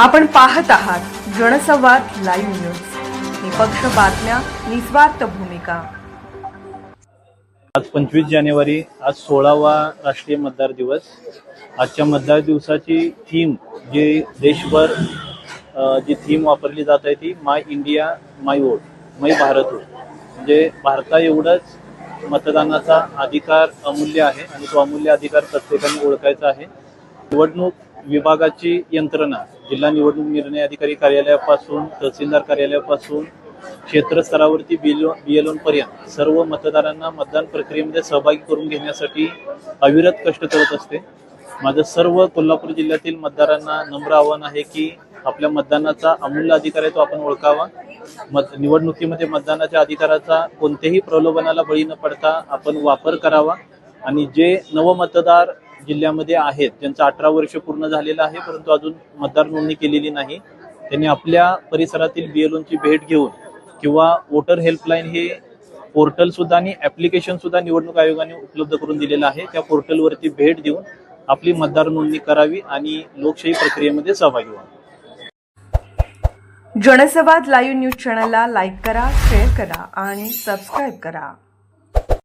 आपण पाहत आहात जनसंवाद लाईव्ह न्यूज. निपक्ष बातम्या निस्वार्थ भूमिका. आज पंचवीस जानेवारी आज सोळावा राष्ट्रीय मतदार दिवस. आजच्या मतदार दिवसाची थीम जी देशभर जी थीम वापरली जात आहे ती my India my vote my Bharat vote. म्हणजे भारता एवढंच मतदानाचा अधिकार अमूल्य आहे आणि तो अमूल्य अधिकार प्रत्येकाने ओळखायचा आहे. निवडणूक विभागाची यंत्रणा जिल्हा निवडणूक निर्णय अधिकारी कार्यालयापासून तहसीलदार कार्यालयापासून क्षेत्रस्तरावरती बिएलओन पर्यंत सर्व मतदारांना मतदान प्रक्रियेमध्ये सहभागी करून घेण्यासाठी अविरत कष्ट करत असते. माझं सर्व कोल्हापूर जिल्ह्यातील मतदारांना नम्र आव्हान आहे की आपल्या मतदानाचा अमूल्य अधिकार आहे तो आपण ओळखावा. मत निवडणुकीमध्ये मतदानाच्या अधिकाराचा कोणत्याही प्रलोभनाला बळी न पडता आपण वापर करावा आणि जे नवमतदार जिल्ह्यामध्ये आहेत. ज्यांचं अठरा वर्ष पूर्ण झालेलं आहे परंतु अजून मतदार नोंदणी केलेली नाही. त्यांनी आपल्या परिसरातील बीएलओनची भेट घेऊन किंवा वोटर हेल्पलाईन हे पोर्टल सुद्धा आणि ऍप्लिकेशन सुद्धा निवडणूक आयोगाने उपलब्ध करून दिलेलं आहे. त्या पोर्टलवरती भेट देऊन आपली मतदार नोंदणी करावी आणि लोकशाही प्रक्रियेमध्ये सहभागी व्हावी. जनसंवाद लाईव्ह न्यूज चॅनलला लाईक करा शेअर करा आणि सबस्क्राईब करा.